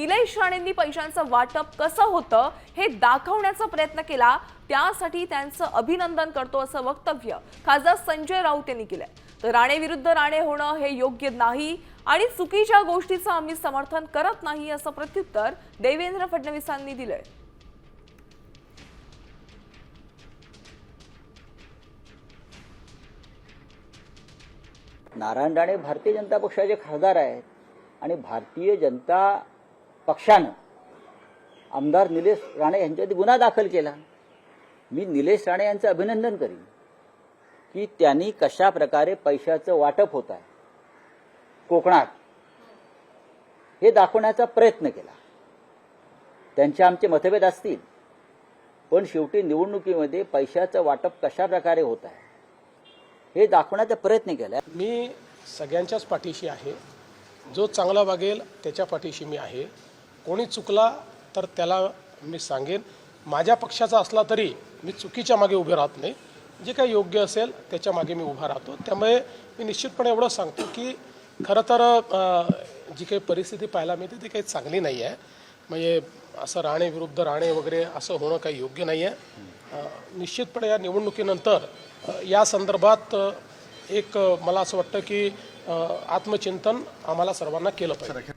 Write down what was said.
निलेश राणेंनी पैशांचं वाटप कसं होतं हे दाखवण्याचा प्रयत्न केला. त्यासाठी त्यांचं अभिनंदन करतो असं वक्तव्य खासदार संजय राऊत यांनी केलंय. तर राणे विरुद्ध राणे होणं हे योग्य नाही आणि चुकीच्या गोष्टीचं आम्ही समर्थन करत नाही असं प्रत्युत्तर देवेंद्र फडणवीसांनी दिलंय. नारायण राणे भारतीय जनता पक्षाचे खासदार आहेत आणि भारतीय जनता पक्षानं. आमदार निलेश राणे यांच्यावरती गुन्हा दाखल केला. मी निलेश राणे यांचं अभिनंदन करीन की त्यांनी कशा प्रकारे पैशाचं वाटप होत आहे. कोकणात. हे दाखवण्याचा प्रयत्न केला. त्यांचे आमचे मतभेद असतील. पण शेवटी निवडणुकीमध्ये पैशाचं वाटप कशा प्रकारे होत आहे हे दाखवण्याचा प्रयत्न केला. मी सगळ्यांच्याच पाठीशी आहे. जो चांगला वागेल त्याच्या पाठीशी मी आहे. कोणी चुकला तर त्याला मी सांगेन. माझ्या पक्षाचा असला तरी मी चुकीच्या मागे उभे राहत नाही. जे काही योग्य असेल त्याच्यामागे मी उभा राहतो. त्यामुळे मी निश्चितपणे एवढं सांगतो की खरं तर जी काही परिस्थिती पाहायला मिळते ती काही चांगली नाही आहे म्हणजे असं राणे विरुद्ध राणे वगैरे असं होणं काही योग्य नाही आहे निश्चितपणे या निवडणुकीनंतर या संदर्भात एक मला असं वाटतं की आत्मचिंतन आम्हाला सर्वांना केलं पाहिजे.